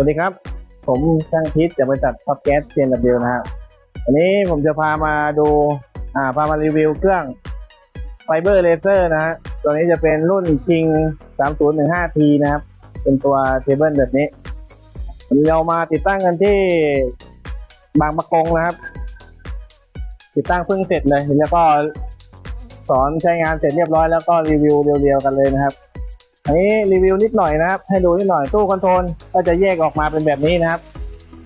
วัสดีครับ ผมช่างพิษจากบริษัทท็อปแก๊สเซียนดับนะครับวันนี้ผมจะพามาดูอ่าพามารีวิวเครื่องไฟเบอร์เลเซอร์นะฮะตัวนี้จะเป็นรุ่น King 3015T นะครับ เป็นตัวเทเบิลแบบนี้วันนี้เรามาติดตั้งกันที่บางประกงนะครับ ติดตั้งเพิ่งเสร็จเลยแล้วก็สอนใช้งานเสร็จเรียบร้อยแล้วก็รีวิวเรียวๆกันเลยนะครับ อันนี้รีวิวนิดหน่อยนะครับ ให้ดูนิดหน่อยตู้คอนโทรลก็จะแยกออกมาเป็นแบบนี้นะครับ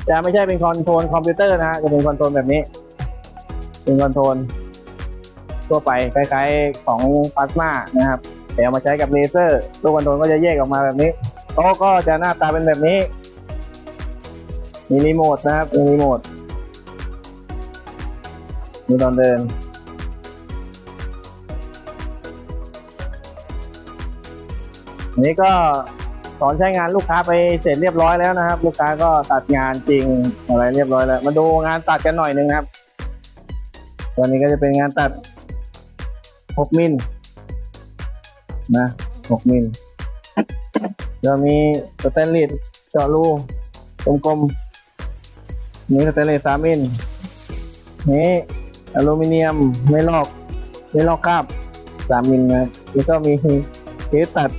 จะไม่ใช่เป็นคอนโทรลคอมพิวเตอร์นะฮะจะเป็นคอนโทรลแบบนี้ เป็นคอนโทรลทั่วไปคล้ายๆของพลาสมานะครับแต่เอามาใช้กับเลเซอร์ตู้คอนโทรลก็จะแยกออกมาแบบนี้โต๊ะก็จะหน้าตาเป็นแบบนี้ มีรีโมทนะครับมีรีโมทมีตอนเดิน อันนี้ก็สอนใช้งานลูกค้าไปเสร็จเรียบร้อยแล้วนะครับ ลูกค้าก็ตัดงานจริงอะไรเรียบร้อยแล้ว มาดูงานตัดกันหน่อยหนึ่งครับตัวนี้ก็จะเป็นงานตัด 6 มิลนะ 6 มิลจะมีสแตนเลสเจาะรูกลมๆนี่สแตนเลส3มิลนี่อลูมิเนียมไม่ลอกไม่ลอกคราบ3มิลนะแล้วก็มีเทสตัด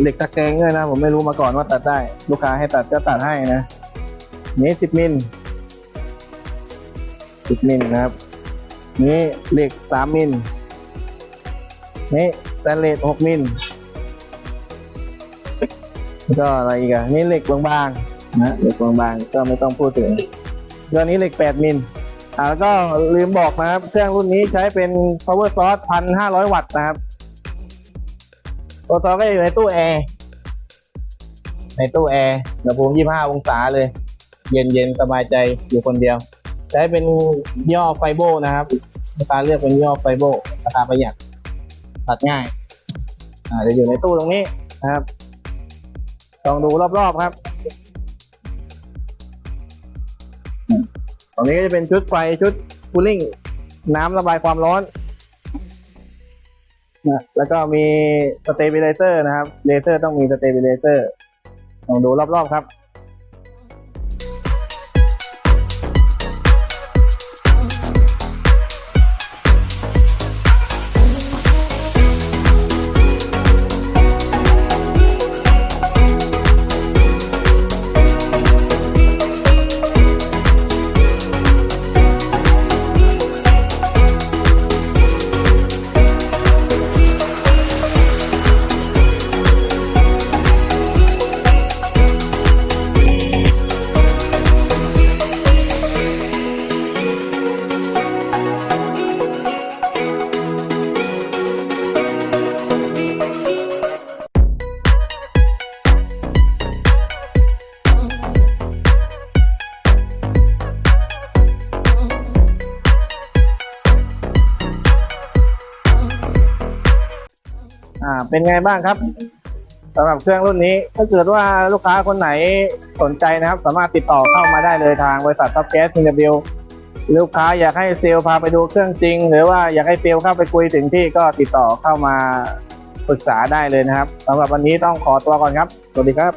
เหล็กตะแกรงด้วยนะ ผมไม่รู้มาก่อนว่าตัดได้ ลูกค้าให้ตัดก็ตัดให้นะนี่สิบมิลสิบมิลนะครับ นี่เหล็กสามมิลนี่สแตนเลสหกมิลก็อะไรอีกอะนี่เหล็กบางๆนะเหล็กบางๆก็ไม่ต้องพูดถึงตัวนี้เหล็กแปดมิลอ่าแล้วก็ลืมบอกนะครับ เครื่องรุ่นนี้ใช้เป็น power source พันห้าร้อยวัตต์นะครับ ตัวต่อก็อยู่ในตู้แอร์ ในตู้แอร์อุณหภูมิ 25 องศาเลย เย็นเย็นสบายใจอยู่คนเดียวใช้เป็นย่อไฟโบนะครับราคาเลือกเป็นย่อไฟโบราคาประหยัด ตัดง่าย อ่าจะอยู่ในตู้ตรงนี้นะครับ ลองดูรอบๆครับ ตรงนี้ก็จะเป็นชุดไฟชุดคูลิ่ง น้ำระบายความร้อน นะแล้วก็มีสเตเบลเลเซอร์นะครับเลเซอร์ต้องมีสเตเบลเลเซอร์ลองดูรอบๆครับ อ่า เป็นไงบ้างครับสำหรับเครื่องรุ่นนี้ ถ้าเกิดว่าลูกค้าคนไหนสนใจนะครับ สามารถติดต่อเข้ามาได้เลยทางบริษัทท็อปแก๊สซิงเกิลลูกค้าอยากให้เซลล์พาไปดูเครื่องจริง หรือว่าอยากให้เซลล์เข้าไปคุยถึงที่ก็ติดต่อเข้ามาปรึกษาได้เลยนะครับสำหรับวันนี้ต้องขอตัวก่อนครับ สวัสดีครับ